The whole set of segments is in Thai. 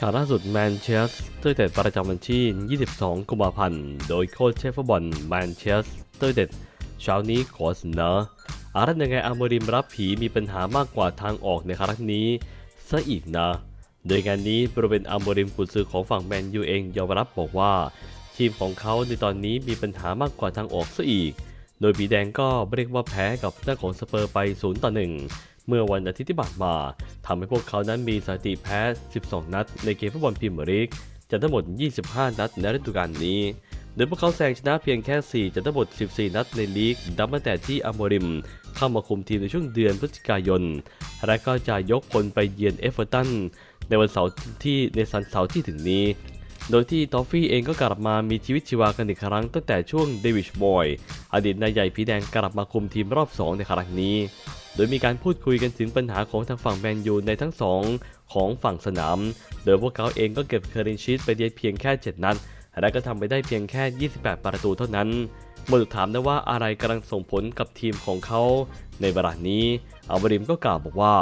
ข่าวล่าสุดแมนเชสเตอร์เด็ดประจำวันที่ 22 กุมภาพันธ์ โดยโค้ชเชฟฟุตบอลแมนเชสเตอร์เด็ดเช้านี้ขอเสนออารัตยังไงอามริมรับผีมีปัญหามากกว่าทางออกในครั้งนี้ซะอีกนะ โดยงานนี้บริเวณอามริมกุนซือของฝั่งแมนยูเองยอมรับบอกว่า ทีมของเขาในตอนนี้มีปัญหามากกว่าทางออกซะอีก โดยปีแดงก็เรียกว่าแพ้กับหน้าของสเปอร์ไป 0 ต่อ 1 เมื่อวันอาทิตย์ที่ผ่านมาทำให้พวกเขานั้นมีสถิติแพ้ 12 นัด ในเกมฟุตบอลพรีเมียร์ลีกจากทั้งหมด 25 นัดในฤดูกาลนี้โดยพวกเขาแซงชนะเพียงแค่ 4 จากทั้งหมด 14 นัดในลีกนับตั้งแต่ที่อาโมริม เข้ามาคุมทีมในช่วงเดือนพฤศจิกายน และก็จะยกพลไปเยือนเอฟเวอร์ตัน ในวันเสาร์ที่ในสันเสาร์ที่ถึงนี้ โดยที่ทอฟฟี่เองก็กลับมามีชีวิตชีวากันอีกครั้งตั้งแต่ช่วงเดวิชบอย อดีตนายใหญ่ผีแดงกลับมาคุมทีมรอบ 2 ในครั้งนี้ โดยมีการพูดคุยกันถึงปัญหาของทางฝั่งแมนยูในทั้งสองของฝั่งสนาม โดยพวกเขาเองก็เก็บเคอร์เรนชีตไปได้เพียงแค่ 7 นัด และก็ทำไปได้เพียงแค่ 28 ประตูเท่านั้นเมื่อถูกถามนะว่าอะไรกำลังส่งผลกับทีมของเขา ในเวลานี้อัลบริมก็กล่าวบอกว่า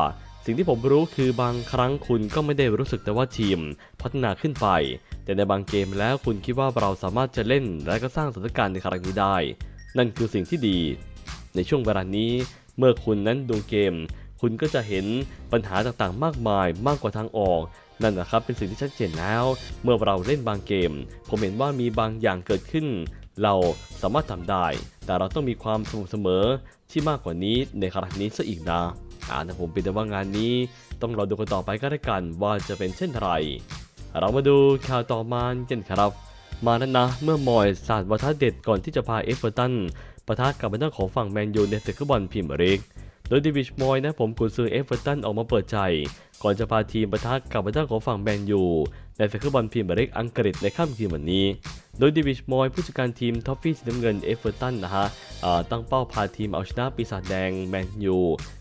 สิ่งที่ผมรู้คือบางครั้งคุณก็ไม่ได้รู้สึกแต่ว่าทีม พัฒนาขึ้นไป แต่ในบางเกมแล้วคุณคิดว่าเราสามารถจะเล่นและก็สร้างสถานการณ์ในครั้งนี้ได้ นั่นคือสิ่งที่ดี ในช่วงเวลานี้ เมื่อคุณนั้นดูเกม คุณก็จะเห็นปัญหาต่างๆ มากมายมากกว่าทางออก นั่นนะครับเป็นสิ่งที่ชัดเจนแล้ว เมื่อเราเล่นบางเกม ผมเห็นว่ามีบางอย่างเกิดขึ้น เราสามารถทำได้ แต่เราต้องมีความสม่ำเสมอที่มากกว่านี้ในครั้งนี้ซะอีกนะอ่านะผมเป็นแต่ว่างานนี้ ต้องรอดูกันต่อไปก็ได้กันว่าจะเป็นเช่นไรเรามาดูข่าวต่อมากันครับ มาแล้วนะเมื่อมอยสาดวัฒนเด็ดก่อนที่จะพาเอฟเวอร์ตันปะทะกับบรรดาของฝั่งแมนยูในศึกฟุตบอลพรีเมียร์ลีกโดยดิวิชมอยนะผมกุนซือเอฟเวอร์ตันออกมาเปิดใจ ก่อนจะพาทีมปะทะกับบรรดาของฝั่งแมนยูในศึกฟุตบอลพรีเมียร์ลีกอังกฤษในค่ำคืนวันนี้โดยดิวิชมอยผู้จัดการทีมท็อฟฟี่สีน้ำเงินเอฟเวอร์ตันนะฮะตั้งเป้าพาทีมเอาชนะปีศาจแดงแมนยู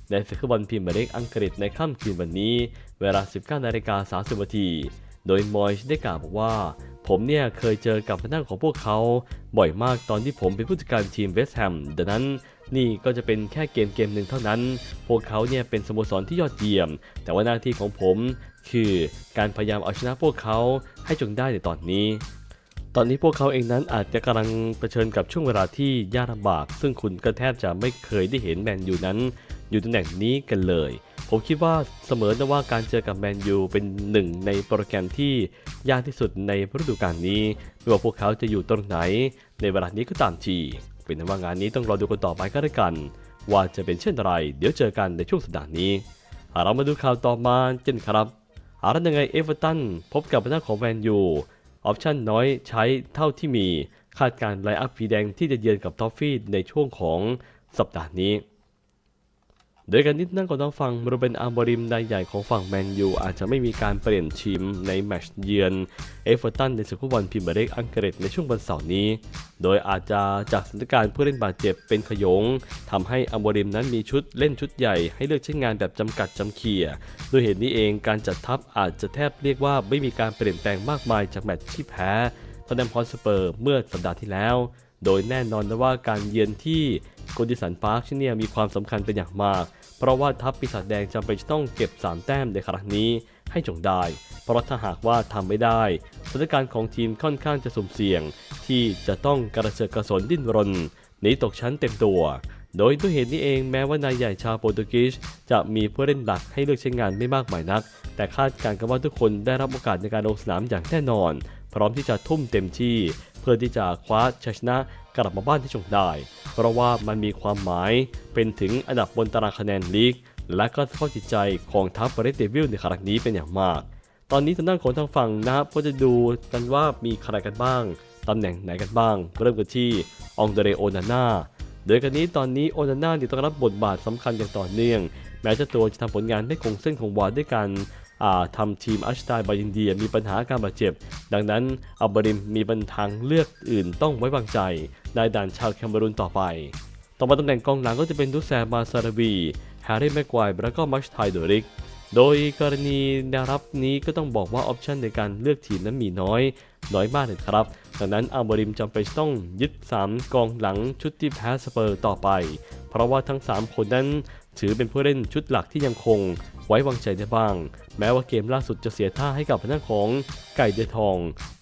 ในศึกฟุตบอลพรีเมียร์ลีกอังกฤษในค่ำคืนวันนี้ เวลา 19นาฬิกา30นาที โดยมอยส์ได้กล่าวบอกว่า ผมเนี่ยเคยเจอกับพนักของพวกเขาบ่อยมากตอนที่ผมเป็นผู้จัดการทีมเวสต์แฮมดังนั้นนี่ก็จะเป็นแค่เกมเกมหนึ่งเท่านั้น พวกเขาเนี่ยเป็นสโมสรที่ยอดเยี่ยม แต่ว่าหน้าที่ของผมคือการพยายามเอาชนะพวกเขาให้จงได้ในตอนนี้ ตอนนี้พวกเขาเองนั้นอาจจะกำลังเผชิญกับช่วงเวลาที่ยากลำบาก ซึ่งคุณก็แทบจะไม่เคยได้เห็นแมนยูนั้น อยู่ตำแหน่งนี้กันเลย ผมคิดว่าเสมอนะว่าการเจอกับแมนยูเป็นหนึ่งในโปรแกรมที่ยากที่สุดในฤดูกาลนี้ ไม่ว่าพวกเขาจะอยู่ตรงไหน ในเวลานี้ก็ตามทีเป็นว่างานนี้ต้องรอดูกันต่อไปก็แล้วกัน ว่าจะเป็นเช่นไร เดี๋ยวเจอกันในช่วงสัปดาห์นี้เรามาดูข่าวต่อมาเช่นครับอารันยังไงเอเวอร์ตันพบกับหน้าของแมนยูออปชั่นน้อยใช้เท่าที่มี คาดการไลอัพฟีแดงที่จะเยือนกับทอฟฟี่ในช่วงของสัปดาห์นี้ โดยการนิดนั่งก่อนต้องฟังบริเวณอาร์บริมนายใหญ่ของฝั่งแมนยูอาจจะไม่มีการเปลี่ยนทีมในแมตช์เยือนเอฟเวอร์ตันในศึกฟุตบอลพรีเมียร์ลีกอังกฤษในช่วงวันเสาร์นี้ โดยอาจจะจากสถานการณ์ผู้เล่นบาดเจ็บเป็นขยงทำให้อาร์บริมนั้นมีชุดเล่นชุดใหญ่ให้เลือกใช้งานแบบจำกัดจำเขี่ยด้วยเหตุนี้เองการจัดทัพอาจจะแทบเรียกว่าไม่มีการเปลี่ยนแปลงมากมายจากแมตช์ที่แพ้ทอนแนมพอสเปอร์เมื่อสัปดาห์ที่แล้ว โดยแน่นอนนะว่าการเยือนที่โกลดิสันพาร์คเนี่ยมีความสำคัญเป็นอย่างมาก เพราะว่าทัพปีศาจแดงจำเป็นจะต้องเก็บ 3 แต้มในครั้งนี้ให้จงได้ เพราะถ้าหากว่าทำไม่ได้สถานการณ์ของทีมค่อนข้างจะสุ่มเสี่ยง ที่จะต้องกระเสือกกระสนดิ้นรนหนีตกชั้นเต็มตัว โดยด้วยเหตุนี้เองแม้ว่านายใหญ่ชาวโปรตุเกสจะมีผู้เล่นหลักให้เลือกใช้งานไม่มากมายนัก แต่คาดการณ์กันว่าทุกคนได้รับโอกาสในการลงสนามอย่างแน่นอน พร้อมที่จะทุ่มเต็มที่ เพื่อที่จะคว้าชัยชนะกลับมาบ้านที่จงได้ เพราะว่ามันมีความหมายเป็นถึงอันดับบนตารางคะแนนลีก และก็สภาจิตใจของทัพเรดเดวิลในครั้งนี้เป็นอย่างมาก ตอนนี้ทางด้านของทางฝั่งนะครับก็จะดูกันว่ามีใครกันบ้างตำแหน่งไหนกันบ้าง เริ่มกันที่องเดเรโอนาน่าโดยกันนี้ตอนนี้โอนาน่าต้องรับบทบาทสำคัญอย่างต่อเนื่อง แม้จ้าตัวจะทำผลงานได้คงเส้นคงวาด้วยกัน ทำทีมอัชตายบายินเดียมีปัญหาการบาดเจ็บ ดังนั้นอัลบริมมีบันทางเลือกอื่นต้องไว้วางใจนายด่านชาวแคมเบรูนต่อไป ต่อมาตำแหน่งกองหลังก็จะเป็นดุแซมาซาราวีแฮร์รี่แม็กควายแล้วก็มัชไทโดริก โดยกรณีแนวรับนี้ก็ต้องบอกว่าออปชันในการเลือกทีมนั้นมีน้อย น้อยมากเลยครับดังนั้นอัลบริมจำเป็นต้องยึด 3 กองหลังชุดที่แพ้สเปอร์ต่อไป เพราะว่าทั้ง 3 คนนั้น ถือเป็นผู้เล่นชุดหลักที่ยังคงไว้วางใจได้บ้าง แม้ว่าเกมล่าสุดจะเสียท่าให้กับทางด้านของไก่เดือทอง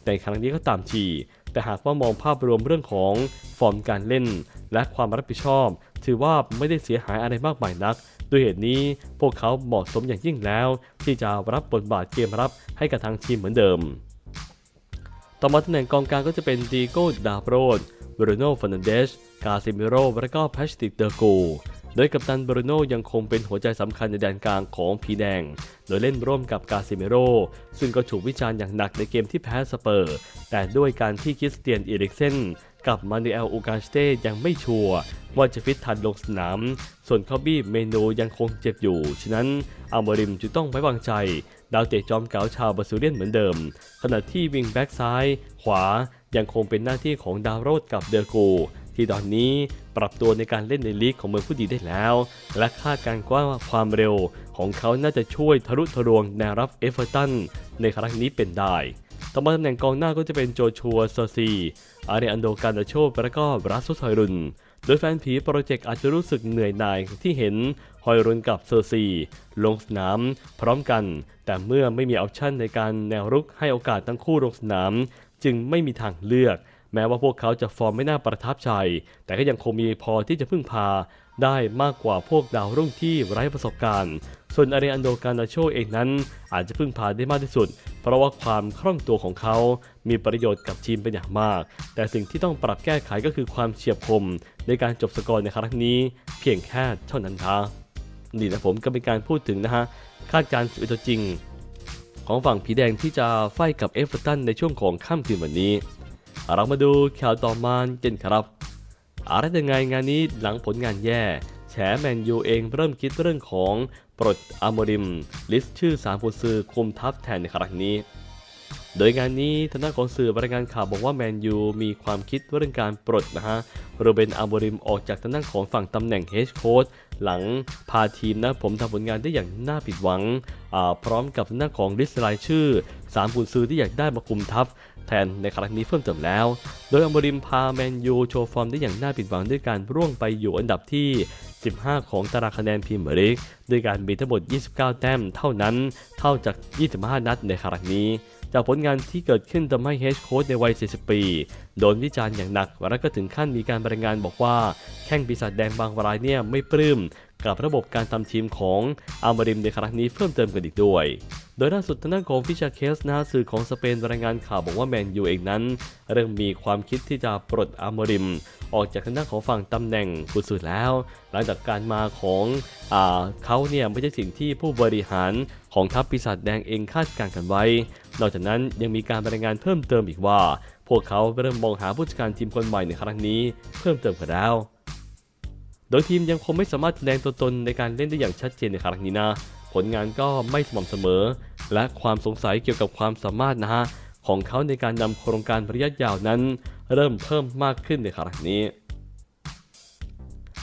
ในครั้งนี้ก็ตามทีแต่หากว่ามองภาพรวมเรื่องของฟอร์มการเล่น และความรับผิดชอบ ถือว่าไม่ได้เสียหายอะไรมากมายนักด้วยเหตุนี้พวกเขาเหมาะสมอย่างยิ่งแล้ว ที่จะรับบทบาทเกมรับให้กับทางทีมเหมือนเดิม ต่อมาตำแหน่งกองกลางก็จะเป็นดีโก้ดาโบรดบรูโน่ฟ r นเดสกาซิมิโรและก็แพชติกเดอร์โก โดยกัปตันบรูโน่ยังคงเป็นหัวใจสำคัญในแดนกลางของผีแดง โดยเล่นร่วมกับกาซิมิโร ซึ่งก็ถูกวิจารณ์อย่างหนักในเกมที่แพ้สเปอร์ แต่ด้วยการที่คริสเตียนอีริกเซนกับมานูเอลอูกาสเตยังไม่ชัวร์ว่าจะฟิตทันลงสนาม ส่วนคอบี้เมนูยังคงเจ็บอยู่ ฉะนั้นอัลโมริมจึงต้องไว้วางใจ ดาวเตะจอมเก๋าชาวบราซิเลียนเหมือนเดิม ขณะที่วิงแบ็กซ้าย ขวายังคงเป็นหน้าที่ของดาวโรดกับเดอร์โก ที่ตอนนี้ปรับตัวในการเล่นในลีกของเมืองผู้ดีได้แล้ว และคาดการณ์ว่าความเร็วของเขาน่าจะช่วยทะลุทะลวงแนวรับเอฟเวอร์ตันในครั้งนี้เป็นได้ต่อมาตำแหน่งกองหน้าก็จะเป็นโจชัวเซอร์ซี อาริอันโดการาโชและก็บรัสซุสฮอยรุน โดยแฟนผีโปรเจกต์อาจจะรู้สึกเหนื่อยหน่ายที่เห็นฮอยรุนกับเซอร์ซี ลงสนามพร้อมกัน แต่เมื่อไม่มีออปชั่นในการแนวรุกให้โอกาสทั้งคู่ลงสนาม จึงไม่มีทางเลือก แม้ว่าพวกเขาจะฟอร์มไม่น่าประทับใจ แต่ก็ยังคงมีพอที่จะพึ่งพาได้มากกว่าพวกดาวรุ่งที่ไร้ประสบการณ์ ส่วนอาริอันโดการนาโชเองนั้น อาจจะพึ่งพาได้มากที่สุด เพราะว่าความคล่องตัวของเขา มีประโยชน์กับทีมเป็นอย่างมาก แต่สิ่งที่ต้องปรับแก้ไขก็คือความเฉียบคม ในการจบสกอร์ในครั้งนี้ เพียงแค่เท่านั้นครับนี่นะผมก็เป็นการพูดถึงนะฮะคาดการณ์ตัวจริง ของฝั่งผีแดงที่จะไฟกับเอฟเวอร์ตันในช่วงของค่ำคืนวันนี้ เรามาดูข่าวต่อมากันครับอะไรยังไงงานนี้หลังผลงานแย่ แฉแมนยูเองเริ่มคิดเรื่องของปลดอามริม ลิสต์ชื่อสามผู้ซื้อคุมทัพแทนในครั้งนี้ โดยงานนี้ทางด้านของสื่อรายงานข่าวบอกว่าแมนยูมีความคิดเรื่องการปลดนะฮะโรเบนอามริมออกจากทางด้านของฝั่งตำแหน่งเฮดโค้ช หลังพาทีมนะผมทำผลงานได้อย่างน่าผิดหวัง พร้อมกับทางด้าของลิสต์รายชื่อสามผู้ซื้อที่อยากได้มาคุมทัพแทนในครั้งนี้เพิ่มเติมแล้ว โดยอัมบริมพาแมนยูโชว์ฟอร์มได้อย่างน่าผิดหวังด้วยการร่วงไปอยู่อันดับที่ 15 ของตารางคะแนนพรีเมียร์ลีกด้วยการมีทั้งหมด 29 แต้มเท่านั้น เท่าจาก 25 นัดในครั้งนี้ จากผลงานที่เกิดขึ้นทำให้เฮดโค้ชในวัย 40 ปี โดนวิจารณ์อย่างหนักและก็ถึงขั้นมีการบรายงานบอกว่า แข้งปีศาจแดงบางรายเนี่ยไม่ปลื้ม กับระบบการทำทีมของอัลมาริมในครั้งนี้เพิ่มเติมกันอีกด้วย โดยล่าสุดทางด้านของฟิชาเคสนะสื่อของสเปนรายงานข่าวบอกว่าแมนยูเองนั้น เริ่มมีความคิดที่จะปลดอาร์มริม ออกจากทางด้านของฝั่งตำแหน่งกุศลแล้ว หลังจากการมาของอเขาเนี่ยไม่ใช่สิ่งที่ผู้บริหารของทัพปีศาจแดงเองคาดการณ์กันไว้ นอกจากนั้นยังมีการรายงานเพิ่มเติมอีกว่า พวกเขาเริ่มมองหาผู้จัดการทีมคนใหม่ในครั้งนี้เพิ่มเติมกันแล้ว โดยทีมยังคงไม่สามารถแสดงตัวตนในการเล่นได้อย่างชัดเจนในครั้งนี้นะ ผลงานก็ไม่สม่ำเสมอ และความสงสัยเกี่ยวกับความสามารถนะฮะของเขาในการนำโครงการระยะยาวนั้น เริ่มเพิ่มมากขึ้นในครั้งนี้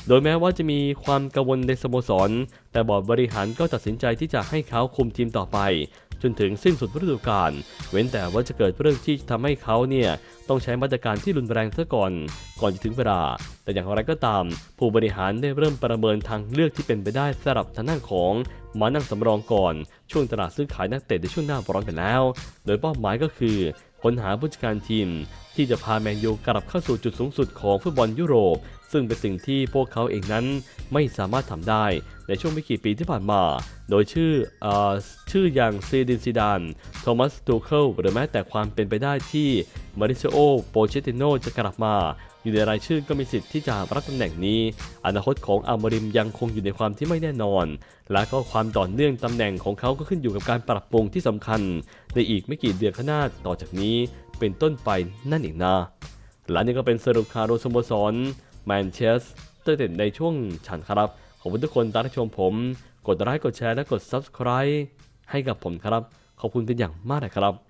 โดยแม้ว่าจะมีความกังวลในสโมสร แต่บอร์ดบริหารก็ตัดสินใจที่จะให้เขาคุมทีมต่อไป จนถึงสิ้นสุดฤดูกาลเว้นแต่ว่าจะเกิดเรื่องที่ทำให้เขาเนี่ยต้องใช้มาตรการที่รุนแรงซะก่อน ก่อนจะถึงเวลา แต่อย่างไรก็ตาม ผู้บริหารได้เริ่มประเมินทางเลือกที่เป็นไปได้สำหรับทางด้านของมานั่งสำรองก่อน ช่วงตลาดซื้อขายนักเตะในช่วงหน้าร้อนไปแล้ว โดยเป้าหมายก็คือค้นหาผู้จัดการทีม ที่จะพาแมนยูกลับเข้าสู่จุดสูงสุดของฟุตบอลยุโรป ซึ่งเป็นสิ่งที่พวกเขาเองนั้นไม่สามารถทำได้ในช่วงไม่กี่ปีที่ผ่านมา โดยชื่ออชื่ออย่างซีดินซิดาน โทมัสตูเคิลหรือแม้แต่ความเป็นไปได้ที่มาริซิโอโปเชติโนจะกลับมา อยู่ในรายชื่อก็มีสิทธิ์ที่จะรับตำแหน่งนี้ อนาคตของอัลมาริมยังคงอยู่ในความที่ไม่แน่นอน และก็ความต่อเนื่องตำแหน่งของเขาก็ขึ้นอยู่กับการปรับปรุงที่สำคัญ ในอีกไม่กี่เดือนข้างหน้าต่อจากนี้เป็นต้นไปนั่นเองนะและนี่ก็เป็นสรุปข่าวโดยสโมสร แมนเชสเตอร์เด่นในช่วงฉันครับ ขอบคุณทุกคนที่รับชมผม กดไลค์กดแชร์และกด Subscribe ให้กับผมครับ ขอบคุณเป็นอย่างมากนะครับ